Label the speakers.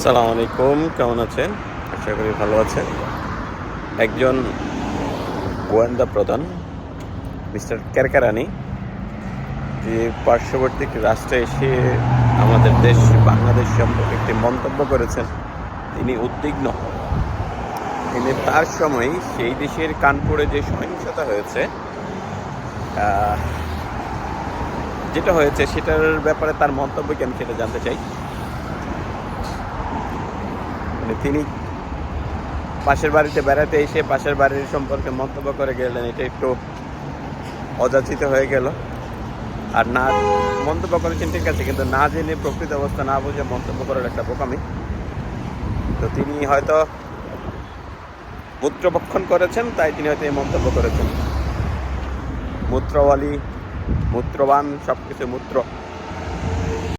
Speaker 1: আসসালামু আলাইকুম, কেমন আছেন? আশা করি ভালো আছেন। একজন গোয়েন্দা প্রধান, মিস্টার কেরকারানি, যে পার্শ্ববর্তী রাষ্ট্রে এসে আমাদের দেশ, বাংলাদেশ সম্পর্কে একটি মন্তব্য করেছেন, তিনি উদ্বিগ্ন। তিনি তার সময় সেই দেশের কানপুরে যে সহিংসতা হয়েছে যেটা হয়েছে, সেটার ব্যাপারে তার মন্তব্য কি আমি সেটা জানতে চাই। মানে তিনি পাশের বাড়িতে বেড়াতে এসে পাশের বাড়ির সম্পর্কে মন্তব্য করে গেলেন, এটা একটু অযাচিত হয়ে গেল। আর না, মন্তব্য করেছেন ঠিক আছে, কিন্তু না জেনে প্রকৃত অবস্থা না বুঝে মন্তব্য করার একটা বোকামি। তো তিনি হয়তো মূত্রভক্ষণ করেছেন, তাই তিনি হয়তো এই মন্তব্য করেছেন। মূত্রওয়ালি, মূত্রবান সব কিছু মূত্র।